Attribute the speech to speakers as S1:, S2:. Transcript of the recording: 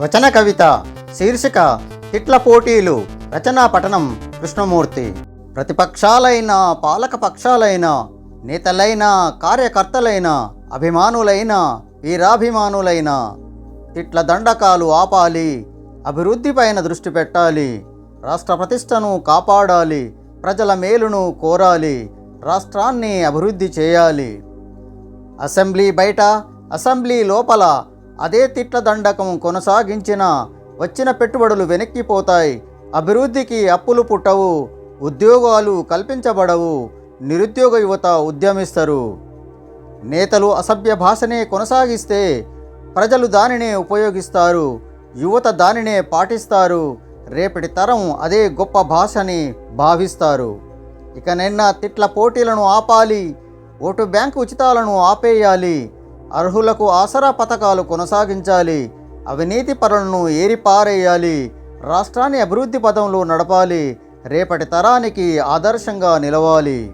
S1: వచన కవిత శీర్షిక తిట్ల పోటీలు రచనా పఠనం కృష్ణమూర్తి. ప్రతిపక్షాలైన పాలక పక్షాలైన నేతలైన కార్యకర్తలైన అభిమానులైన వీరాభిమానులైన తిట్ల దండకాలు ఆపాలి అభివృద్ధిపైన దృష్టి పెట్టాలి రాష్ట్ర ప్రతిష్టను కాపాడాలి ప్రజల మేలును కోరాలి రాష్ట్రాన్ని అభివృద్ధి చేయాలి. అసెంబ్లీ బయట అసెంబ్లీ లోపల అదే తిట్ల దండకం కొనసాగించిన వచ్చిన పెట్టుబడులు వెనక్కిపోతాయి. అభివృద్ధికి అప్పులు పుట్టవు ఉద్యోగాలు కల్పించబడవు నిరుద్యోగ యువత ఉద్యమిస్తారు. నేతలు అసభ్య భాషనే కొనసాగిస్తే ప్రజలు దానినే ఉపయోగిస్తారు యువత దానినే పాటిస్తారు రేపటి తరం అదే గొప్ప భాషని భావిస్తారు. ఇక నిన్న తిట్ల పోటీలను ఆపాలి ఓటు బ్యాంకు ఉచితాలను ఆపేయాలి అర్హులకు ఆసరా పథకాలు కొనసాగించాలి. అవినీతి పరులను ఏరిపారేయాలి. రాష్ట్రాన్ని అభివృద్ధి పదంలో నడపాలి. రేపటి తరానికి ఆదర్శంగా నిలవాలి.